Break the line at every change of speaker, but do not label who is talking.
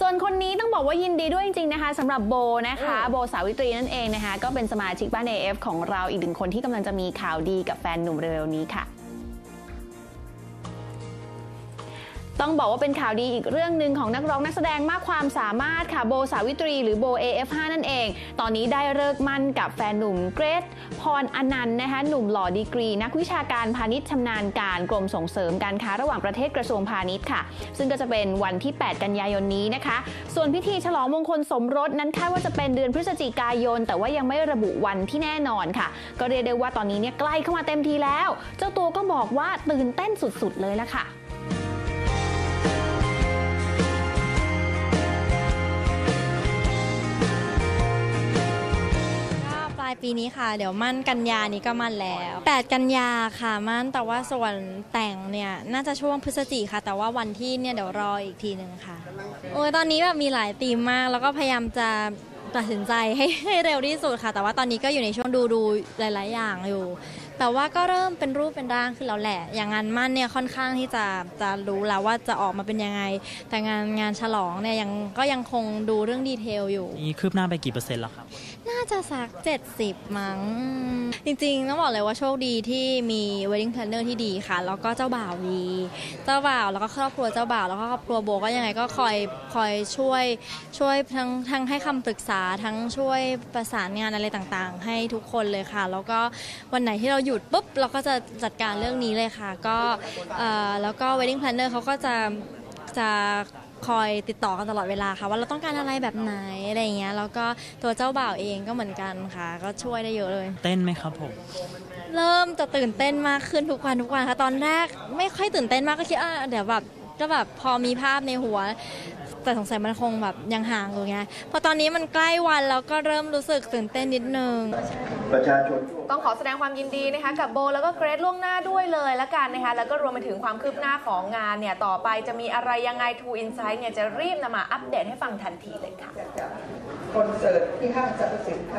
ส่วนคนนี้ต้องบอกว่ายินดีด้วยจริงๆนะคะสำหรับโบนะคะโบสาวิตรีนั่นเองนะคะก็เป็นสมาชิกบ้าน AF ของเราอีกหนึ่งคนที่กำลังจะมีข่าวดีกับแฟนหนุ่มเร็วๆนี้ค่ะ ต้องบอกว่าเป็นข่าวดีอีกเรื่องหนึ่งของนักร้องนักแสดงมากความสามารถค่ะโบสาวิตรีหรือโบ AF5 นั่นเอง ตอนนี้ได้เลิกมั่นกับแฟนหนุ่มเกรทพรอนันต์นะคะหนุ่มหล่อดีกรี นักวิชาการพาณิชย์ชำนาญการกรมส่งเสริมการค้าระหว่างประเทศกระทรวงพาณิชย์ค่ะ ซึ่งก็จะเป็นวันที่ 8 กันยายนนี้นะคะ ส่วนพิธีฉลองมงคลสมรสนั้นคาดว่าจะเป็นเดือนพฤศจิกายน แต่ว่ายังไม่ระบุวันที่แน่นอนค่ะ ก็เรียกได้ว่าตอนนี้เนี่ยใกล้เข้ามาเต็มทีแล้ว เจ้าตัวก็บอกว่าตื่นเต้นสุดๆเลยละค่ะ
ลายปีนี้ค่ะ เดี๋ยวมั่นกันยานี้ก็มั่นแล้ว 8 กันยาค่ะมั่นแต่ว่าส่วนแต่งเนี่ยน่าจะช่วงพฤศจิค่ะ แต่ว่าวันที่เนี่ยเดี๋ยวรออีกทีหนึ่งค่ะ โอ้ยตอนนี้แบบมีหลายธีมมาก แล้วก็พยายามจะตัดสินใจให้ให้เร็วที่สุดค่ะ แต่ว่าตอนนี้ก็อยู่ในช่วงดูดูหลาย ๆ อย่างอยู่ แต่ว่าก็เริ่มเป็นรูปเป็นร่างขึ้นแล้วแหละ อย่างงานมั่นเนี่ยค่อนข้างที่จะจะรู้แล้วว่าจะออกมาเป็นยังไง แต่งานงานฉลองเนี่ยยังก็ยังคงดูเรื่องดีเทลอยู่
นี่คืบหน้าไปกี่เปอร์เซ็นต์แล้วครับ
จะสัก 70 มั้ง จริงๆต้องบอกเลยว่าโชคดีที่มี wedding planner ที่ดีค่ะ แล้วก็เจ้าบ่าวดี เจ้าบ่าวแล้วก็ครอบครัวเจ้าบ่าวแล้วก็ครอบครัวโบก็ยังไงก็คอยคอยช่วยช่วยทั้งทั้งให้คำปรึกษาทั้งช่วยประสานงานอะไรต่างๆ ให้ทุกคนเลยค่ะ แล้วก็วันไหนที่เราหยุดปุ๊บเราก็จะจัดการเรื่องนี้เลยค่ะ ก็แล้วก็ wedding planner เขาก็จะจะ คอยติดต่อกันตลอดเวลาค่ะ ว่าเราต้องการอะไรแบบไหนอะไรอย่างเงี้ยแล้วก็ตัวเจ้าบ่าวเองก็เหมือนกันค่ะ ก็ช่วยได้เยอะเลย
เต้นไหมครับผม
เริ่มจะตื่นเต้นมากขึ้นทุกวันทุกวันค่ะตอนแรก ไม่ค่อยตื่นเต้นมากก็คิดอะเดี๋ยวแบบ ก็แบบพอมีภาพในหัว แต่สงสัยมันคงแบบยังห่างอยู่ไงพอตอนนี้มันใกล้วันแล้วก็เริ่มรู้สึกตื่นเต้นนิดนึง
ประชาชน
ต้องขอแสดงความยินดีนะคะกับโบแล้วก็เกรซล่วงหน้าด้วยเลยละกันนะคะแล้วก็รวมไปถึงความคืบหน้าของงานเนี่ยต่อไปจะมีอะไรยังไง True Insight เนี่ยจะรีบนำมาอัปเดตให้ฟังทันทีเลยค่ะ
คอนเสิร์ตที่ห้างสรรพสินค้า